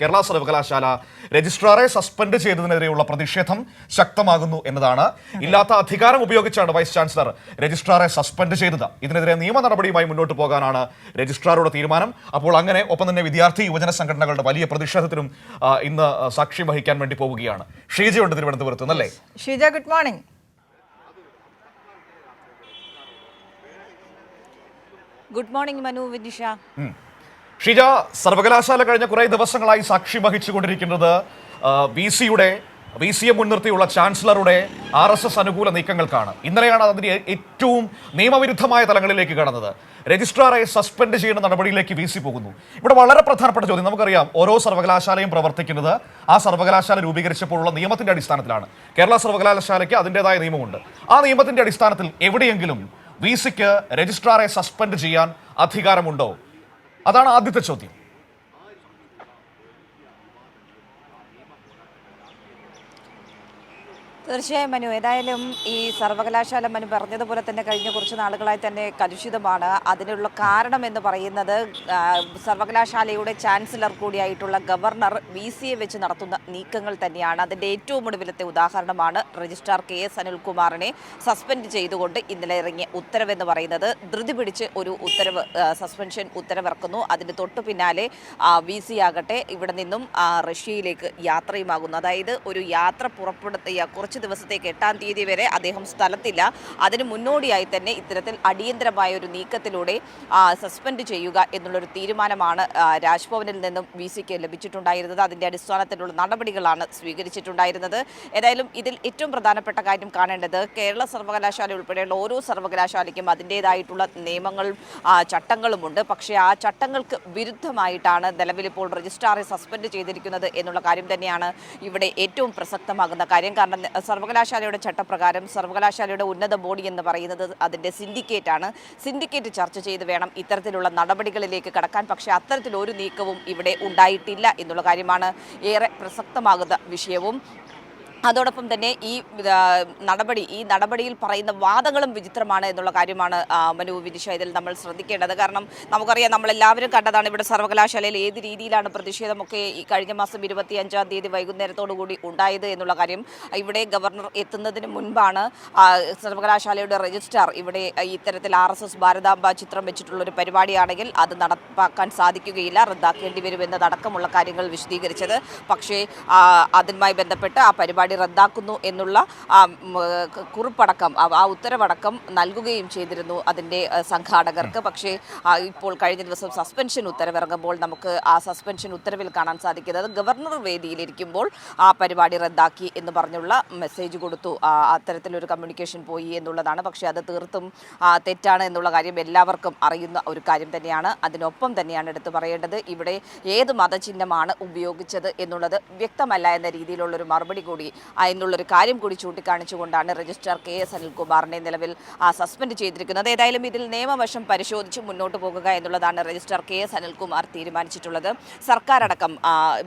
കേരള സർവകലാശാല രജിസ്ട്രാറെ സസ്പെൻഡ് ചെയ്തതിനെതിരെയുള്ള പ്രതിഷേധം ശക്തമാകുന്നു എന്നതാണ്. ഇല്ലാത്ത അധികാരം ഉപയോഗിച്ചാണ് വൈസ് ചാൻസലർ രജിസ്ട്രാറെ സസ്പെൻഡ് ചെയ്തത്. ഇതിനെതിരെ നിയമ നടപടിയുമായി മുന്നോട്ട് പോകാനാണ് രജിസ്ട്രാറുടെ തീരുമാനം. അപ്പോൾ അങ്ങനെ ഒപ്പം തന്നെ വിദ്യാർത്ഥി യുവജന സംഘടനകളുടെ വലിയ പ്രതിഷേധത്തിനും ഇന്ന് സാക്ഷ്യം വഹിക്കാൻ വേണ്ടി പോവുകയാണ്. ഷീജയുണ്ട് തിരുവനന്തപുരത്ത് നിന്നല്ലേ Sheeja good morning good morning Manu Vinisha Sheeja സർവകലാശാല കഴിഞ്ഞ കുറേ ദിവസങ്ങളായി സാക്ഷി വഹിച്ചുകൊണ്ടിരിക്കുന്നത് വി സിയുടെ വി സിയെ മുൻനിർത്തിയുള്ള ചാൻസലറുടെ ആർ എസ് എസ് അനുകൂല നീക്കങ്ങൾക്കാണ്. ഇന്നലെയാണ് അതിന്റെ ഏറ്റവും നിയമവിരുദ്ധമായ തലങ്ങളിലേക്ക് കടന്നത്. രജിസ്ട്രാറെ സസ്പെൻഡ് ചെയ്യുന്ന നടപടിയിലേക്ക് വി സി പോകുന്നു. ഇവിടെ വളരെ പ്രധാനപ്പെട്ട ചോദ്യം നമുക്കറിയാം ഓരോ സർവകലാശാലയും പ്രവർത്തിക്കുന്നത് ആ സർവകലാശാല രൂപീകരിച്ചപ്പോഴുള്ള നിയമത്തിന്റെ അടിസ്ഥാനത്തിലാണ്. കേരള സർവകലാശാലയ്ക്ക് അതിന്റെതായ നിയമമുണ്ട്. ആ നിയമത്തിന്റെ അടിസ്ഥാനത്തിൽ എവിടെയെങ്കിലും വി സിക്ക് രജിസ്ട്രാറെ സസ്പെൻഡ് ചെയ്യാൻ അധികാരമുണ്ടോ? അതാണ് ആദ്യത്തെ ചോദ്യം. തീർച്ചയായും മനു ഏതായാലും ഈ സർവകലാശാല മനു പറഞ്ഞതുപോലെ തന്നെ കഴിഞ്ഞ കുറച്ച് നാളുകളായി തന്നെ കലുഷിതമാണ്. അതിനുള്ള കാരണം എന്ന് പറയുന്നത് സർവകലാശാലയുടെ ചാൻസലർ കൂടിയായിട്ടുള്ള ഗവർണർ വി വെച്ച് നടത്തുന്ന നീക്കങ്ങൾ തന്നെയാണ്. അതിന്റെ ഏറ്റവും ഒടുവിലത്തെ ഉദാഹരണമാണ് രജിസ്ട്രാർ കെ എസ് അനിൽകുമാറിനെ സസ്പെൻഡ് ചെയ്തുകൊണ്ട് ഇന്നലെ ഇറങ്ങിയ ഉത്തരവെന്ന് പറയുന്നത്. ധൃതി പിടിച്ച് ഒരു ഉത്തരവ് സസ്പെൻഷൻ ഉത്തരവിറക്കുന്നു. അതിന് തൊട്ടു പിന്നാലെ വി സി ആകട്ടെ ഇവിടെ നിന്നും റഷ്യയിലേക്ക് യാത്രയുമാകുന്നു. അതായത് ഒരു യാത്ര പുറപ്പെടുത്തിയ കുറച്ച് ദിവസത്തേക്ക് എട്ടാം തീയതി വരെ അദ്ദേഹം സ്ഥലത്തില്ല. അതിന് മുന്നോടിയായി തന്നെ ഇത്തരത്തിൽ അടിയന്തരമായ ഒരു നീക്കത്തിലൂടെ സസ്പെൻഡ് ചെയ്യുക എന്നുള്ളൊരു തീരുമാനമാണ് രാജ്ഭവനിൽ നിന്നും വി സിക്ക് ലഭിച്ചിട്ടുണ്ടായിരുന്നത്. അതിന്റെ അടിസ്ഥാനത്തിലുള്ള നടപടികളാണ് സ്വീകരിച്ചിട്ടുണ്ടായിരുന്നത്. ഏതായാലും ഇതിൽ ഏറ്റവും പ്രധാനപ്പെട്ട കാര്യം കാണേണ്ടത് കേരള സർവകലാശാല ഉൾപ്പെടെയുള്ള ഓരോ സർവകലാശാലയ്ക്കും അതിന്റേതായിട്ടുള്ള നിയമങ്ങളും ചട്ടങ്ങളുമുണ്ട്. പക്ഷേ ആ ചട്ടങ്ങൾക്ക് വിരുദ്ധമായിട്ടാണ് നിലവിലിപ്പോൾ രജിസ്ട്രാറെ സസ്പെൻഡ് ചെയ്തിരിക്കുന്നത് എന്നുള്ള കാര്യം തന്നെയാണ് ഇവിടെ ഏറ്റവും പ്രസക്തമാകുന്ന കാര്യം. കാരണം സർവകലാശാലയുടെ ചട്ടപ്രകാരം സർവകലാശാലയുടെ ഉന്നത ബോഡി എന്ന് പറയുന്നത് അതിന്റെ സിൻഡിക്കേറ്റ് ആണ് സിൻഡിക്കേറ്റ് ചർച്ച ചെയ്ത് വേണം ഇത്തരത്തിലുള്ള നടപടികളിലേക്ക് കടക്കാൻ. പക്ഷേ അത്തരത്തിലൊരു നീക്കവും ഇവിടെ ഉണ്ടായിട്ടില്ല എന്നുള്ള കാര്യമാണ് ഏറെ പ്രസക്തമാകുന്ന വിഷയവും. അതോടൊപ്പം തന്നെ ഈ നടപടി ഈ നടപടിയിൽ പറയുന്ന വാദങ്ങളും വിചിത്രമാണ് എന്നുള്ള കാര്യമാണ് മനു വിനിഷ ഇതിൽ നമ്മൾ ശ്രദ്ധിക്കേണ്ടത്. കാരണം നമുക്കറിയാം നമ്മളെല്ലാവരും കണ്ടതാണ് ഇവിടെ സർവകലാശാലയിൽ ഏത് രീതിയിലാണ് പ്രതിഷേധമൊക്കെ ഈ കഴിഞ്ഞ മാസം ഇരുപത്തി അഞ്ചാം തീയതി വൈകുന്നേരത്തോടു കൂടി ഉണ്ടായത് എന്നുള്ള കാര്യം ഇവിടെ ഗവർണർ എത്തുന്നതിന് മുൻപാണ് സർവകലാശാലയുടെ രജിസ്ട്രാർ ഇവിടെ ഇത്തരത്തിൽ ആർ എസ് എസ് ഭാരതാംബ ചിത്രം വെച്ചിട്ടുള്ള ഒരു പരിപാടിയാണെങ്കിൽ അത് നടപ്പാക്കാൻ സാധിക്കുകയില്ല റദ്ദാക്കേണ്ടി വരുമെന്നതടക്കമുള്ള കാര്യങ്ങൾ വിശദീകരിച്ചത്. പക്ഷേ അതുമായി ബന്ധപ്പെട്ട് ആ പരിപാടി റദ്ദാക്കുന്നു എന്നുള്ള കുറിപ്പടക്കം ആ- ഉത്തരവടക്കം നൽകുകയും ചെയ്തിരുന്നു അതിന്റെ സംഘാടകർക്ക്. പക്ഷേ ഇപ്പോൾ കഴിഞ്ഞ ദിവസം സസ്പെൻഷൻ ഉത്തരവിറങ്ങുമ്പോൾ നമുക്ക് ആ സസ്പെൻഷൻ ഉത്തരവിൽ കാണാൻ സാധിക്കുന്നത് ഗവർണർ വേദിയിലിരിക്കുമ്പോൾ ആ പരിപാടി റദ്ദാക്കി എന്ന് പറഞ്ഞുള്ള മെസ്സേജ് കൊടുത്തു. അത്തരത്തിലൊരു കമ്മ്യൂണിക്കേഷൻ പോയി എന്നുള്ളതാണ്. പക്ഷേ അത് തീർത്തും തെറ്റാണ് എന്നുള്ള കാര്യം എല്ലാവർക്കും അറിയുന്ന ഒരു കാര്യം തന്നെയാണ്. അതിനൊപ്പം തന്നെയാണ് എടുത്തു പറയേണ്ടത് ഇവിടെ ഏത് മതചിഹ്നമാണ് ഉപയോഗിച്ചത് എന്നുള്ളത് വ്യക്തമല്ല എന്ന രീതിയിലുള്ളൊരു മറുപടി കൂടി എന്നുള്ളൊരു കാര്യം കൂടി ചൂണ്ടിക്കാണിച്ചുകൊണ്ടാണ് രജിസ്ട്രാർ കെ എസ് അനിൽകുമാറിനെ നിലവിൽ സസ്പെൻഡ് ചെയ്തിരിക്കുന്നത്. ഏതായാലും ഇതിൽ നിയമവശം പരിശോധിച്ച് മുന്നോട്ട് പോകുക എന്നുള്ളതാണ് രജിസ്ട്രാർ കെ എസ് അനിൽകുമാർ തീരുമാനിച്ചിട്ടുള്ളത്. സർക്കാർ അടക്കം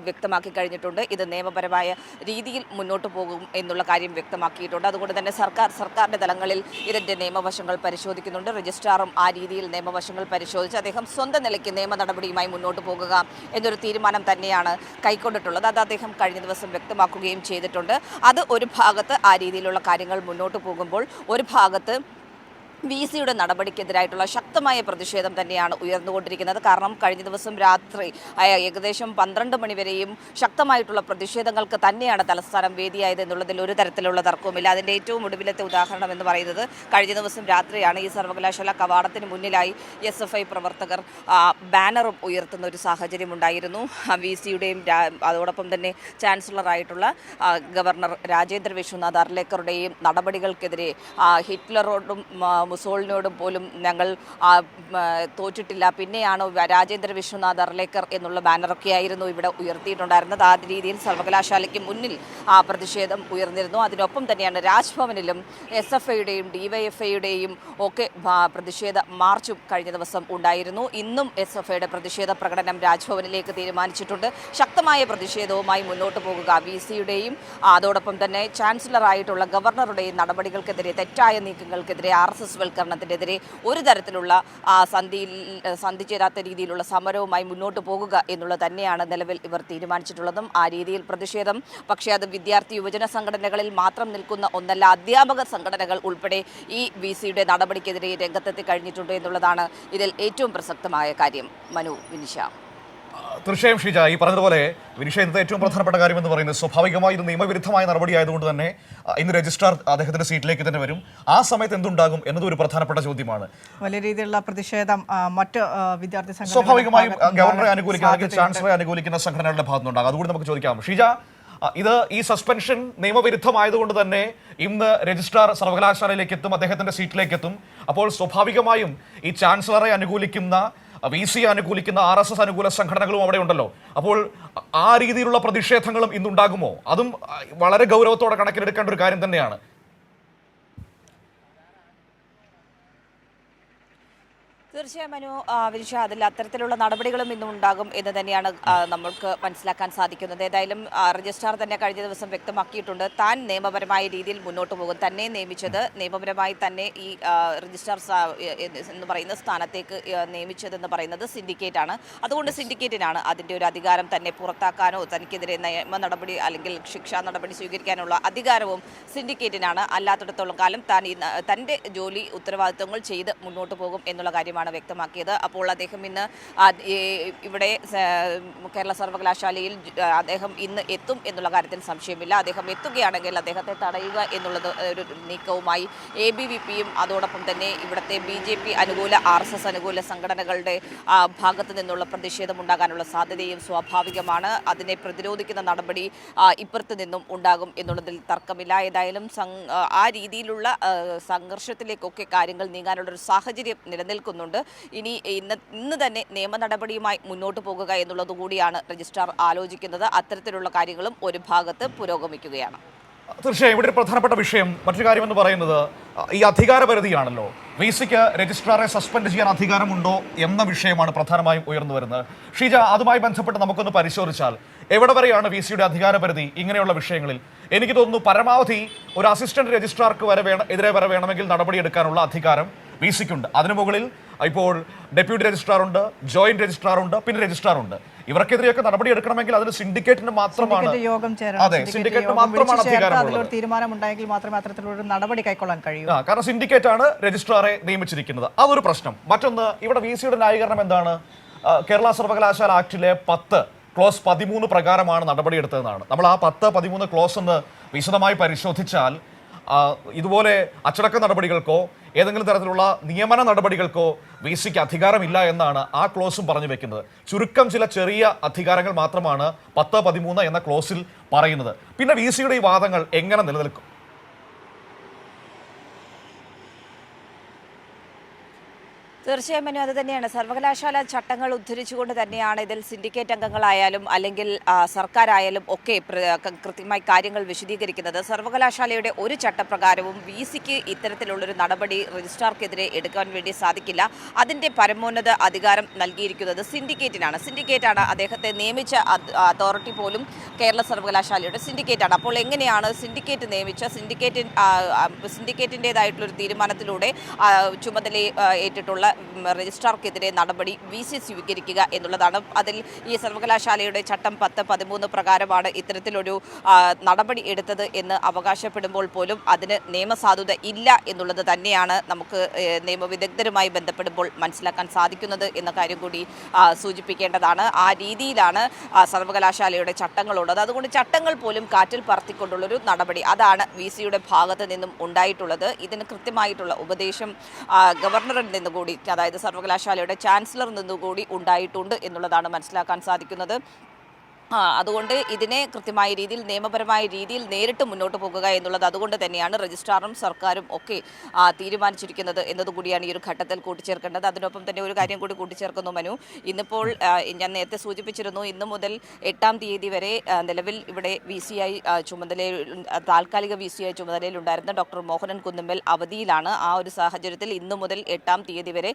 വ്യക്തമാക്കി കഴിഞ്ഞിട്ടുണ്ട്. ഇത് നിയമപരമായ രീതിയിൽ മുന്നോട്ട് പോകും എന്നുള്ള കാര്യം വ്യക്തമാക്കിയിട്ടുണ്ട്. അതുകൊണ്ട് തന്നെ സർക്കാർ സർക്കാരിന്റെ തലങ്ങളിൽ ഇതിന്റെ നിയമവശങ്ങൾ പരിശോധിക്കുന്നുണ്ട്. രജിസ്ട്രാറും ആ രീതിയിൽ നിയമവശങ്ങൾ പരിശോധിച്ച് അദ്ദേഹം സ്വന്തം നിലയ്ക്ക് നിയമ നടപടിയുമായി മുന്നോട്ട് പോകുക എന്നൊരു തീരുമാനം തന്നെയാണ് കൈക്കൊണ്ടിട്ടുള്ളത്. അത് അദ്ദേഹം കഴിഞ്ഞ ദിവസം വ്യക്തമാക്കുകയും ചെയ്തിട്ടുണ്ട്. അത് ഒരു ഭാഗത്ത് ആ രീതിയിലുള്ള കാര്യങ്ങൾ മുന്നോട്ട് പോകുമ്പോൾ ഒരു ഭാഗത്ത് വി സിയുടെ നടപടിക്കെതിരായിട്ടുള്ള ശക്തമായ പ്രതിഷേധം തന്നെയാണ് ഉയർന്നുകൊണ്ടിരിക്കുന്നത്. കാരണം കഴിഞ്ഞ ദിവസം രാത്രി ഏകദേശം പന്ത്രണ്ട് മണിവരെയും ശക്തമായിട്ടുള്ള പ്രതിഷേധങ്ങൾക്ക് തന്നെയാണ് തലസ്ഥാനം വേദിയായത് എന്നുള്ളതിൽ ഒരു തരത്തിലുള്ള തർക്കവുമില്ല. അതിന്റെ ഏറ്റവും ഒടുവിലത്തെ ഉദാഹരണം എന്ന് പറയുന്നത് കഴിഞ്ഞ ദിവസം രാത്രിയാണ് ഈ സർവകലാശാല കവാടത്തിന് മുന്നിലായി എസ് എഫ് ഐ പ്രവർത്തകർ ബാനറും ഉയർത്തുന്ന ഒരു സാഹചര്യം ഉണ്ടായിരുന്നു. വി സിയുടെയും അതോടൊപ്പം തന്നെ ചാൻസലറായിട്ടുള്ള ഗവർണർ രാജേന്ദ്ര വിശ്വനാഥ് അർലേക്കറുടെയും നടപടികൾക്കെതിരെ ഹിറ്റ്ലറോടും മുസോളിനോടും പോലും ഞങ്ങൾ തോറ്റിട്ടില്ല. പിന്നെയാണ് രാജേന്ദ്ര വിശ്വനാഥ് അർലേക്കർ എന്നുള്ള ബാനറൊക്കെ ആയിരുന്നു ഇവിടെ ഉയർത്തിയിട്ടുണ്ടായിരുന്നത്. ആ രീതിയിൽ സർവകലാശാലയ്ക്ക് മുന്നിൽ ആ പ്രതിഷേധം ഉയർന്നിരുന്നു. അതിനൊപ്പം തന്നെയാണ് രാജ്ഭവനിലും എസ് എഫ് ഐയുടെയും ഡിവൈഎഫ്ഐയുടെയും ഒക്കെ പ്രതിഷേധ മാർച്ചും കഴിഞ്ഞ ദിവസം ഉണ്ടായിരുന്നു. ഇന്നും എസ് എഫ് ഐയുടെ പ്രതിഷേധ പ്രകടനം രാജ്ഭവനിലേക്ക് തീരുമാനിച്ചിട്ടുണ്ട്. ശക്തമായ പ്രതിഷേധവുമായി മുന്നോട്ട് പോകുക വി സിയുടെയും അതോടൊപ്പം തന്നെ ചാൻസലറായിട്ടുള്ള ഗവർണറുടെയും നടപടികൾക്കെതിരെ തെറ്റായ നീക്കങ്ങൾക്കെതിരെ ആർ എസ് എസ് ബോധവൽക്കരണത്തിനെതിരെ ഒരു തരത്തിലുള്ള സന്ധിയിൽ സന്ധി ചേരാത്ത രീതിയിലുള്ള സമരവുമായി മുന്നോട്ട് പോകുക എന്നുള്ളത് തന്നെയാണ് നിലവിൽ ഇവർ തീരുമാനിച്ചിട്ടുള്ളതും ആ രീതിയിൽ പ്രതിഷേധം. പക്ഷേ അത് വിദ്യാർത്ഥി യുവജന സംഘടനകളിൽ മാത്രം നിൽക്കുന്ന ഒന്നല്ല അധ്യാപക സംഘടനകൾ ഉൾപ്പെടെ ഈ വി സിയുടെ നടപടിക്കെതിരെ രംഗത്തെത്തി കഴിഞ്ഞിട്ടുണ്ട് എന്നുള്ളതാണ് ഇതിൽ ഏറ്റവും പ്രസക്തമായ കാര്യം. മനു വിനിഷ. തീർച്ചയായും ഷീജ ഈ പറഞ്ഞതുപോലെ വിനിഷ ഇന്നത്തെ ഏറ്റവും പ്രധാനപ്പെട്ട കാര്യം എന്ന് പറയുന്നത് സ്വാഭാവികമായി ഇത് നിയമവിരുദ്ധമായ നടപടി ആയതുകൊണ്ട് തന്നെ ഇന്ന് രജിസ്ട്രാർ അദ്ദേഹത്തിന്റെ സീറ്റിലേക്ക് തന്നെ വരും. ആ സമയത്ത് എന്തുണ്ടാകും എന്നതും ഒരു പ്രധാനപ്പെട്ട ചോദ്യമാണ്. വലിയ രീതിയിലുള്ള പ്രതിഷേധം മറ്റ് വിദ്യാർത്ഥി സ്വാഭാവികമായും ഗവർണറെ അനുകൂലിക്കുന്ന അല്ലെങ്കിൽ ചാൻസലറെ അനുകൂലിക്കുന്ന സംഘടനകളുടെ ഭാഗത്തുനിന്നുണ്ടാകും. അതുകൂടി നമുക്ക് ചോദിക്കാം. ഷീജ ഇത് ഈ സസ്പെൻഷൻ നിയമവിരുദ്ധമായതുകൊണ്ട് തന്നെ ഇന്ന് രജിസ്ട്രാർ സർവകലാശാലയിലേക്ക് എത്തും അദ്ദേഹത്തിന്റെ സീറ്റിലേക്ക് എത്തും. അപ്പോൾ സ്വാഭാവികമായും ഈ ചാൻസലറെ അനുകൂലിക്കുന്ന വി സി അനുകൂലിക്കുന്ന ആർ എസ് എസ് അനുകൂല സംഘടനകളും അവിടെ ഉണ്ടല്ലോ. അപ്പോൾ ആ രീതിയിലുള്ള പ്രതിഷേധങ്ങളും ഇന്നുണ്ടാകുമോ? അതും വളരെ ഗൗരവത്തോടെ കണക്കിലെടുക്കേണ്ട ഒരു കാര്യം തന്നെയാണ്. തീർച്ചയായും വിനിഷ അതിൽ അത്തരത്തിലുള്ള നടപടികളും ഇന്നും ഉണ്ടാകും എന്ന് തന്നെയാണ് നമ്മൾക്ക് മനസ്സിലാക്കാൻ സാധിക്കുന്നത്. ഏതായാലും രജിസ്ട്രാർ തന്നെ കഴിഞ്ഞ ദിവസം വ്യക്തമാക്കിയിട്ടുണ്ട്. താൻ നിയമപരമായ രീതിയിൽ മുന്നോട്ട് പോകും. തന്നെ നിയമിച്ചത് നിയമപരമായി തന്നെ ഈ രജിസ്ട്രാർ എന്ന് പറയുന്ന സ്ഥാനത്തേക്ക് നിയമിച്ചതെന്ന് പറയുന്നത് സിൻഡിക്കേറ്റ് ആണ് അതുകൊണ്ട് സിൻഡിക്കേറ്റിനാണ് അതിന്റെ ഒരു അധികാരം തന്നെ പുറത്താക്കാനോ തനിക്കെതിരെ നിയമ നടപടി അല്ലെങ്കിൽ ശിക്ഷാ നടപടി സ്വീകരിക്കാനുള്ള അധികാരവും സിൻഡിക്കേറ്റിനാണ്. അല്ലാത്തിടത്തോളം കാലം താൻ തന്റെ ജോലി ഉത്തരവാദിത്തങ്ങൾ ചെയ്ത് മുന്നോട്ട് പോകും എന്നുള്ള കാര്യമാണ് വ്യക്തമാക്കിയത്. അപ്പോൾ അദ്ദേഹം ഇന്ന് ഇവിടെ കേരള സർവകലാശാലയിൽ അദ്ദേഹം ഇന്ന് എത്തും എന്നുള്ള കാര്യത്തിൽ സംശയമില്ല. അദ്ദേഹം എത്തുകയാണെങ്കിൽ അദ്ദേഹത്തെ തടയുക എന്നുള്ളത് ഒരു നീക്കവുമായി എ ബി വി പിയും അതോടൊപ്പം തന്നെ ഇവിടുത്തെ ബി ജെ പി അനുകൂല ആർ എസ് എസ് അനുകൂല സംഘടനകളുടെ ഭാഗത്തു നിന്നുള്ള പ്രതിഷേധം ഉണ്ടാകാനുള്ള സാധ്യതയും സ്വാഭാവികമാണ്. അതിനെ പ്രതിരോധിക്കുന്ന നടപടി ഇപ്പുറത്തു നിന്നും ഉണ്ടാകും എന്നുള്ളതിൽ തർക്കമില്ല. ഏതായാലും ആ രീതിയിലുള്ള സംഘർഷത്തിലേക്കൊക്കെ കാര്യങ്ങൾ നീങ്ങാനുള്ള ഒരു സാഹചര്യം നിലനിൽക്കുന്നുണ്ട്. ഇനി ഇന്ന് ഇന്ന് തന്നെ നിയമ നടപടിയുമായി മുന്നോട്ട് പോകുക എന്നുള്ളത് കൂടിയാണ് രജിസ്ട്രാർ ആലോചിക്കുന്നത്. അത്തരത്തിലുള്ള കാര്യങ്ങളും ഒരു ഭാഗത്ത് പുരോഗമിക്കുകയാണ്. തീർച്ചയായും ഇവിടെ ഒരു പ്രധാനപ്പെട്ട വിഷയം മറ്റൊരു കാര്യം എന്ന് പറയുന്നത് ഈ അധികാരപരിധിയാണല്ലോ വി സിക്ക് രജിസ്ട്രാറെ സസ്പെൻഡ് ചെയ്യാൻ അധികാരമുണ്ടോ എന്ന വിഷയമാണ് പ്രധാനമായും ഉയർന്നു വരുന്നത്. ഷീജ അതുമായി ബന്ധപ്പെട്ട് നമുക്കൊന്ന് പരിശോധിച്ചാൽ എവിടെ വരെയാണ് വി സിയുടെ അധികാരപരിധി ഇങ്ങനെയുള്ള വിഷയങ്ങളിൽ? എനിക്ക് തോന്നുന്നു പരമാവധി ഒരു അസിസ്റ്റന്റ് രജിസ്ട്രാർക്ക് വരെ വേണം എതിരെ വരെ വേണമെങ്കിൽ നടപടിയെടുക്കാനുള്ള അധികാരം. വി സിക്കുണ്ട് അതിനു മുകളിൽ ഇപ്പോൾ ഡെപ്യൂട്ടി രജിസ്ട്രാർ ഉണ്ട് ജോയിന്റ് രജിസ്ട്രാർ ഉണ്ട് പിന്നെ രജിസ്ട്രാർ ഉണ്ട് ഇവർക്കെതിരെയൊക്കെ നടപടി എടുക്കണമെങ്കിൽ അതിന് സിൻഡിക്കേറ്റിന് മാത്രമാണ് അതെ സിൻഡിക്കേറ്റ് സിൻഡിക്കേറ്റിന് മാത്രമാണ് തീരുമാനമുണ്ടായെങ്കിൽ മാത്രമേ അത്തരത്തിലൊരു നടപടി കൈക്കൊള്ളാൻ കഴിയൂ. കാരണം സിൻഡിക്കേറ്റ് ആണ് രജിസ്ട്രാറെ നിയമിച്ചിരിക്കുന്നത്. അതൊരു പ്രശ്നം. മറ്റൊന്ന് ഇവിടെ വി സിയുടെ ന്യായീകരണം എന്താണ്? കേരള സർവകലാശാല ആക്ടിലെ പത്ത് ക്ലോസ് പതിമൂന്ന് പ്രകാരമാണ് നടപടിയെടുത്തതെന്നാണ്. നമ്മൾ ആ പത്ത് പതിമൂന്ന് ക്ലോസ് ഒന്ന് വിശദമായി പരിശോധിച്ചാൽ ഇതുപോലെ അച്ചടക്ക നടപടികൾക്കോ ഏതെങ്കിലും തരത്തിലുള്ള നിയമന നടപടികൾക്കോ വി സിക്ക് അധികാരമില്ല എന്നാണ് ആ ക്ലോസും പറഞ്ഞു വെക്കുന്നത്. ചുരുക്കം ചില ചെറിയ അധികാരങ്ങൾ മാത്രമാണ് പത്ത് പതിമൂന്ന് എന്ന ക്ലോസിൽ പറയുന്നത്. പിന്നെ വി സിയുടെ ഈ വാദങ്ങൾ എങ്ങനെ നിലനിൽക്കും? തീർച്ചയായും മനു അത് തന്നെയാണ്. സർവകലാശാല ചട്ടങ്ങൾ ഉദ്ധരിച്ചുകൊണ്ട് തന്നെയാണ് ഇതിൽ സിൻഡിക്കേറ്റ് അംഗങ്ങളായാലും അല്ലെങ്കിൽ സർക്കാരായാലും ഒക്കെ കൃത്യമായി കാര്യങ്ങൾ വിശദീകരിക്കുന്നത്. സർവകലാശാലയുടെ ഒരു ചട്ടപ്രകാരവും വി സിക്ക് ഇത്തരത്തിലുള്ളൊരു നടപടി രജിസ്ട്രാർക്കെതിരെ എടുക്കാൻ വേണ്ടി സാധിക്കില്ല. അതിന്റെ പരമോന്നത അധികാരം നൽകിയിരിക്കുന്നത് സിൻഡിക്കേറ്റിനാണ്. സിൻഡിക്കേറ്റാണ് അദ്ദേഹത്തെ നിയമിച്ച അതോറിറ്റി പോലും കേരള സർവകലാശാലയുടെ സിൻഡിക്കേറ്റാണ്. അപ്പോൾ എങ്ങനെയാണ് സിൻഡിക്കേറ്റ് നിയമിച്ച സിൻഡിക്കേറ്റ് സിൻഡിക്കേറ്റിന്റെതായിട്ടുള്ളൊരു തീരുമാനത്തിലൂടെ ചുമതല ഏറ്റിട്ടുള്ള രജിസ്ട്രാർക്കെതിരെ നടപടി വി സി സ്വീകരിക്കുക എന്നുള്ളതാണ്. അതിൽ ഈ സർവകലാശാലയുടെ ചട്ടം പത്ത് പതിമൂന്ന് പ്രകാരമാണ് ഇത്തരത്തിലൊരു നടപടി എടുത്തത് എന്ന് അവകാശപ്പെടുമ്പോൾ പോലും അതിന് നിയമസാധുത ഇല്ല എന്നുള്ളത് തന്നെയാണ് നമുക്ക് നിയമവിദഗ്ധരുമായി ബന്ധപ്പെടുമ്പോൾ മനസ്സിലാക്കാൻ സാധിക്കുന്നത് എന്ന കാര്യം കൂടി സൂചിപ്പിക്കേണ്ടതാണ്. ആ രീതിയിലാണ് സർവകലാശാലയുടെ ചട്ടങ്ങളുള്ളത്. അതുകൊണ്ട് ചട്ടങ്ങൾ പോലും കാറ്റിൽ പറത്തിക്കൊണ്ടുള്ളൊരു നടപടി അതാണ് വി സിയുടെ ഭാഗത്ത് നിന്നും ഉണ്ടായിട്ടുള്ളത്. ഇതിന് കൃത്യമായിട്ടുള്ള ഉപദേശം ഗവർണറിൽ അതായത് സർവകലാശാലയുടെ ചാൻസലർ നിന്നുകൂടി ഉണ്ടായിട്ടുണ്ട് എന്നുള്ളതാണ് മനസ്സിലാക്കാൻ സാധിക്കുന്നത്. അതുകൊണ്ട് ഇതിനെ കൃത്യമായ രീതിയിൽ നിയമപരമായ രീതിയിൽ നേരിട്ട് മുന്നോട്ട് പോകുക എന്നുള്ളത് അതുകൊണ്ട് തന്നെയാണ് രജിസ്ട്രാറും സർക്കാരും ഒക്കെ തീരുമാനിച്ചിരിക്കുന്നത് എന്നതുകൂടിയാണ് ഈ ഒരു ഘട്ടത്തിൽ കൂട്ടിച്ചേർക്കേണ്ടത്. അതിനൊപ്പം തന്നെ ഒരു കാര്യം കൂടി കൂട്ടിച്ചേർക്കുന്നു മനു. ഇന്നിപ്പോൾ ഞാൻ നേരത്തെ സൂചിപ്പിച്ചിരുന്നു ഇന്നു മുതൽ എട്ടാം തീയതി വരെ നിലവിൽ ഇവിടെ വി സി ഐ ചുമതലയിൽ താൽക്കാലിക വി സി ഐ ചുമതലയിലുണ്ടായിരുന്ന ഡോക്ടർ മോഹനൻ കുന്നുമ്മൽ അവധിയിലാണ്. ആ ഒരു സാഹചര്യത്തിൽ ഇന്നു മുതൽ എട്ടാം തീയതി വരെ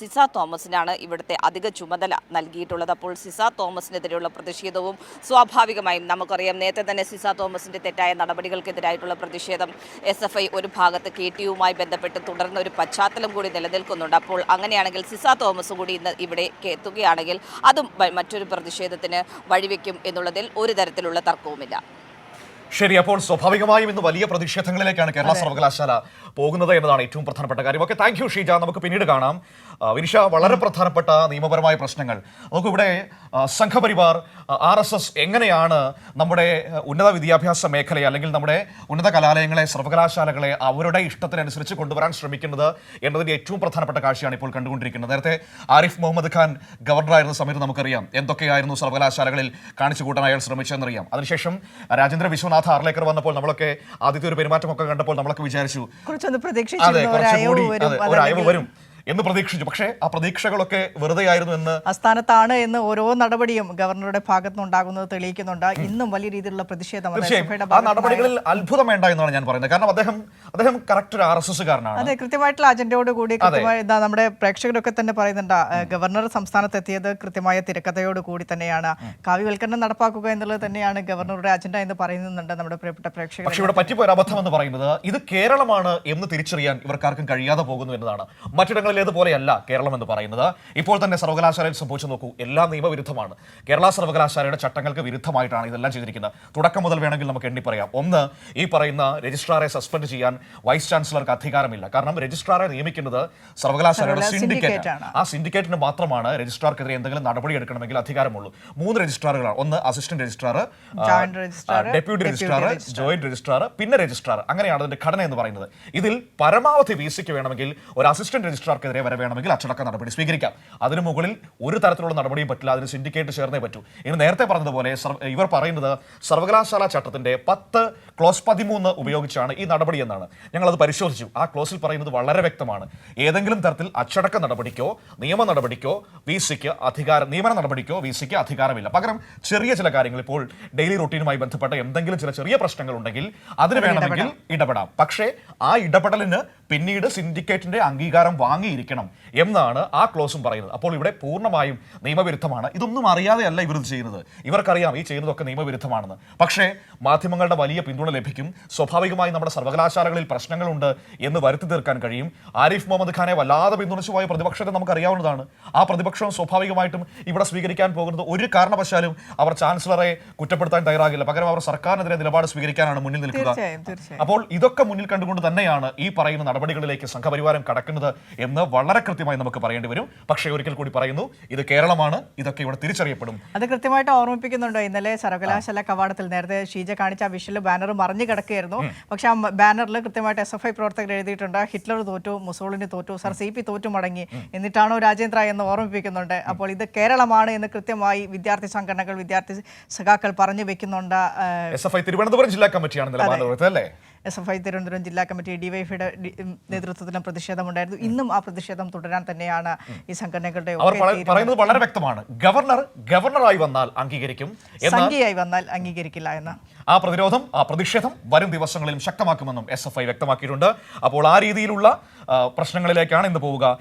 സിസ തോമസിനാണ് ഇവിടുത്തെ അധിക ചുമതല നൽകിയിട്ടുള്ളത്. അപ്പോൾ സിസ തോമസിനെതിരെയുള്ള പ്രതിഷേധവും ഉണ്ടാകും സ്വാഭാവികമായും നമുക്കറിയാം നേരത്തെ തന്നെ സിസ തോമസിന്റെ തെറ്റായ നടപടികൾക്കെതിരായിട്ടുള്ള പ്രതിഷേധം എസ് എഫ് ഐ ഒരു ഭാഗത്ത് കെ ടി യുമായി ബന്ധപ്പെട്ട് തുടർന്ന് ഒരു പശ്ചാത്തലം കൂടി നിലനിൽക്കുന്നുണ്ട്. അപ്പോൾ അങ്ങനെയാണെങ്കിൽ സിസ തോമസ് കൂടി ഇന്ന് ഇവിടെ എത്തുകയാണെങ്കിൽ അതും മറ്റൊരു പ്രതിഷേധത്തിന് വഴിവെക്കും എന്നുള്ളതിൽ ഒരു തരത്തിലുള്ള തർക്കവുമില്ല. ശരി അപ്പോൾ സ്വാഭാവികമായും ഇന്ന് വലിയ പ്രതിഷേധങ്ങളിലേക്കാണ് കേരള സർവകലാശാല പോകുന്നത് എന്നതാണ് ഏറ്റവും പ്രധാനപ്പെട്ട കാര്യം. Okay thank you Sheeja. നമുക്ക് പിന്നീട് കാണാം. വിനിഷ വളരെ പ്രധാനപ്പെട്ട നിയമപരമായ പ്രശ്നങ്ങൾ. നമുക്ക് ഇവിടെ സംഘപരിവാർ ആർ എസ് എസ് എങ്ങനെയാണ് നമ്മുടെ ഉന്നത വിദ്യാഭ്യാസ മേഖലയെ അല്ലെങ്കിൽ നമ്മുടെ ഉന്നത കലാലയങ്ങളെ സർവകലാശാലകളെ അവരുടെ ഇഷ്ടത്തിനനുസരിച്ച് കൊണ്ടുവരാൻ ശ്രമിക്കുന്നത് എന്നതിന്റെ ഏറ്റവും പ്രധാനപ്പെട്ട കാഴ്ചയാണ് ഇപ്പോൾ കണ്ടുകൊണ്ടിരിക്കുന്നത്. നേരത്തെ ആരിഫ് മുഹമ്മദ് ഖാൻ ഗവർണറായിരുന്ന സമയത്ത് നമുക്കറിയാം എന്തൊക്കെയായിരുന്നു സർവകലാശാലകളിൽ കാണിച്ചു കൂട്ടാൻ അയാൾ ശ്രമിച്ചതെന്നറിയാം. അതിനുശേഷം രാജേന്ദ്ര വിശ്വനാഥ് ആർലേക്കർ വന്നപ്പോൾ നമ്മളൊക്കെ ആദ്യത്തെ ഒരു പെരുമാറ്റമൊക്കെ കണ്ടപ്പോൾ നമ്മളൊക്കെ വിചാരിച്ചു കുറച്ചൊന്ന് പ്രതീക്ഷിച്ചു അതെ കുറച്ചുകൂടി അതെ, ഒരു അയവ് വരും. എന്ന് പ്രതീക്ഷിച്ചു. പക്ഷേ ആ പ്രതീക്ഷകളൊക്കെ വെറുതെയായിരുന്നു എന്ന് അസ്ഥാനത്താണ് എന്ന് ഓരോ നടപടിയും ഗവർണറുടെ ഭാഗത്തുനിന്നുണ്ടാകുന്നത് തെളിയിക്കുന്നുണ്ട്. ഇന്നും വലിയ രീതിയിലുള്ള പ്രതിഷേധം ആ നടപടികളിൽ അത്ഭുതം വേണ്ട എന്നാണ് ഞാൻ പറയുന്നത്. കാരണം അദ്ദേഹം അദ്ദേഹം കറക്റ്റ് ഒരു ആർ എസ് എസ് കാരനാണ് അതെ കൃത്യമായിട്ടുള്ള അജണ്ടയോട് കൂടി കൃത്യമായി നമ്മുടെ പ്രേക്ഷകരൊക്കെ തന്നെ പറയുന്നുണ്ട്. ഗവർണർ സംസ്ഥാനത്ത് എത്തിയത് കൃത്യമായ തിരക്കഥയോട് കൂടി തന്നെയാണ്. കാവ്യവൽക്കരണം നടപ്പാക്കുക എന്നുള്ളത് തന്നെയാണ് ഗവർണറുടെ അജണ്ട എന്ന് പറയുന്നുണ്ട് നമ്മുടെ പ്രിയപ്പെട്ട പ്രേക്ഷകർ പക്ഷേ ഇവിടെ പറ്റിപ്പോയ ഒരു അബദ്ധം എന്ന് പറയുന്നത് ഇത് കേരളമാണ് എന്ന് തിരിച്ചറിയാൻ ഇവർക്കാർക്കും കഴിയാതെ പോകുന്നു എന്നതാണ്. മറ്റിടങ്ങളിലേതുപോലെയല്ല കേരളം എന്ന് പറയുന്നത്. ഇപ്പോൾ തന്നെ സർവകലാശാലയിൽ സംഭവിച്ചു നോക്കൂ എല്ലാം നിയമവിരുദ്ധമാണ്. കേരള സർവകലാശാലയുടെ ചട്ടങ്ങൾക്ക് വിരുദ്ധമായിട്ടാണ് ഇതെല്ലാം ചെയ്തിരിക്കുന്നത്. തുടക്കം മുതൽ വേണമെങ്കിൽ നമുക്ക് എണ്ണി പറയാം. ഒന്ന് ഈ പറയുന്ന രജിസ്ട്രാറെ സസ്പെൻഡ് ചെയ്യാൻ വൈസ് ചാൻസലർക്ക് അധികാരമില്ല. കാരണം രജിസ്ട്രാറെ നിയമിക്കുന്നത് സർവകലാശാലയുടെ സിൻഡിക്കേറ്റ്. ആ സിൻഡിക്കേറ്റിന് മാത്രമാണ് രജിസ്ട്രാർക്കെതിരെ എന്തെങ്കിലും നടപടി എടുക്കണമെങ്കിൽ അധികാരമുള്ളൂ. മൂന്ന് രജിസ്ട്രാറുകളാണ്. ഒന്ന് assistant registrar deputy registrar joint registrar പിന്നെ രജിസ്ട്രാർ അങ്ങനെയാണ് അതിന്റെ ഘടന എന്ന് പറയുന്നത്. ഇതിൽ പരമാവധി വി സിക്ക് വേണമെങ്കിൽ ഒരു അസിസ്റ്റന്റ് രജിസ്ട്രാർക്കെതിരെ വരെ വേണമെങ്കിൽ അച്ചടക്ക നടപടി സ്വീകരിക്കാം. അതിനു മുകളിൽ ഒരു തരത്തിലുള്ള നടപടിയും പറ്റില്ല. അതിന് സിൻഡിക്കേറ്റ് ചേർന്നേ പറ്റൂ. ഇനി നേരത്തെ പറഞ്ഞതുപോലെ ഇവർ പറയുന്നത് സർവകലാശാല ചട്ടത്തിന്റെ പത്ത് ക്ലോസ് പതിമൂന്ന് ഉപയോഗിച്ചാണ് ഈ നടപടി എന്നാണ്. ഞങ്ങൾ അത് പരിശോധിച്ചു. ആ ക്ലോസിൽ പറയുന്നത് വളരെ വ്യക്തമാണ്. ഏതെങ്കിലും തരത്തിൽ അച്ചടക്ക നടപടിക്കോ നിയമ നടപടിക്കോ വി സിക്ക് അധികാരം നിയമന നടപടിക്കോ വി സിക്ക് അധികാരമില്ല. പകരം ചെറിയ ചില കാര്യങ്ങൾ ഇപ്പോൾ ഡെയിലി റൂട്ടീനുമായി ബന്ധപ്പെട്ട എന്തെങ്കിലും ചില ചെറിയ പ്രശ്നങ്ങൾ ഉണ്ടെങ്കിൽ അതിന് വേണമെങ്കിൽ ഇടപെടാം. പക്ഷേ ആ ഇടപെടലിന് പിന്നീട് സിൻഡിക്കേറ്റിന്റെ അംഗീകാരം വാങ്ങിയിരിക്കണം എന്നാണ് ആ ക്ലോസും പറയുന്നത്. അപ്പോൾ ഇവിടെ പൂർണമായും നിയമവിരുദ്ധമാണ്. ഇതൊന്നും അറിയാതെയല്ല ഇവർ ഇത് ചെയ്യുന്നത്. ഇവർക്കറിയാം ഈ ചെയ്യുന്നതൊക്കെ നിയമവിരുദ്ധമാണെന്ന്. പക്ഷേ മാധ്യമങ്ങളുടെ വലിയ പിന്തുണ ലഭിക്കും. സ്വാഭാവികമായി നമ്മുടെ സർവകലാശാലകളിൽ പ്രശ്നങ്ങളുണ്ട് എന്ന് വരുത്തി തീർക്കാൻ കഴിയും. ആരിഫ് മുഹമ്മദ് ഖാനെ വല്ലാതെ പിന്തുണച്ചു പോയ പ്രതിപക്ഷത്തെ നമുക്കറിയാവുന്നതാണ് ആ പ്രതിപക്ഷം സ്വാഭാവികമായിട്ടും ഇവിടെ സ്വീകരിക്കാൻ പോകുന്നത് ഒരു കാരണവശാലും അവർ ചാൻസലറെ കുറ്റപ്പെടുത്താൻ തയ്യാറാകില്ല. പകരം അവർ സർക്കാരിനെതിരെ നിലപാട് സ്വീകരിക്കാനാണ് മുന്നിൽ നിൽക്കുക. അപ്പോൾ ഇതൊക്കെ മുന്നിൽ കണ്ടുകൊണ്ട് തന്നെയാണ് ഈ പറയുന്ന നടപടികളിലേക്ക് സംഘപരിവാരം കടക്കുന്നത് എന്ന് വളരെ കൃത്യമായി നമുക്ക് പറയേണ്ടി വരും. പക്ഷേ ഒരിക്കൽ കൂടി പറയുന്നു ഇത് കേരളമാണ് ഇതൊക്കെ ഇവിടെ തിരിച്ചറിയപ്പെടും. അത് കൃത്യമായിട്ട് ഓർമ്മിപ്പിക്കുന്നുണ്ടോ? ഇന്നലെ സർവകലാശാല കവാടത്തിൽ നേരത്തെ ഷീജ കാണിച്ച ആ വിഷൽ ബാനർ മറിഞ്ഞു കിടക്കുകയായിരുന്നു. പക്ഷെ ആ ബാനറിൽ കൃത്യമായിട്ട് എസ് എഫ് ഐ പ്രവർത്തകർ എഴുതിയിട്ടുണ്ട് ഹിറ്റ്ലർ തോറ്റു മുസോളിനി തോറ്റു സർ സി പി തോറ്റു മടങ്ങി. എന്നിട്ടാണോ രാജേന്ദ്ര എന്ന് ഓർമ്മിപ്പിക്കുന്നുണ്ട്. അപ്പോൾ ഇത് കേരളമാണ് എന്ന് കൃത്യമായി വിദ്യാർത്ഥി സംഘടനകൾ വിദ്യാർത്ഥി സഖാക്കൾ പറഞ്ഞു വെക്കുന്നുണ്ട് എസ് എഫ് ഐ തിരുവനന്തപുരം ജില്ലാ കമ്മിറ്റിയാണ് അല്ലേ? എസ് എഫ് ഐ തിരുവനന്തപുരം ജില്ലാ കമ്മിറ്റി ഡിവൈഫിയുടെ നേതൃത്വത്തിലും പ്രതിഷേധമുണ്ടായിരുന്നു. ഇന്നും ആ പ്രതിഷേധം തുടരാൻ തന്നെയാണ് ഈ സംഘടനകളുടെ പറയുന്നത് വളരെ വ്യക്തമാണ്. ഗവർണർ ഗവർണറായി വന്നാൽ അംഗീകരിക്കും സംഖ്യയായി വന്നാൽ അംഗീകരിക്കില്ല എന്ന്. ആ പ്രതിരോധം ആ പ്രതിഷേധം വരും ദിവസങ്ങളിലും ശക്തമാക്കുമെന്നും എസ് എഫ് ഐ വ്യക്തമാക്കിയിട്ടുണ്ട്. അപ്പോൾ ആ രീതിയിലുള്ള പ്രശ്നങ്ങളിലേക്കാണ് ഇന്ന് പോവുക.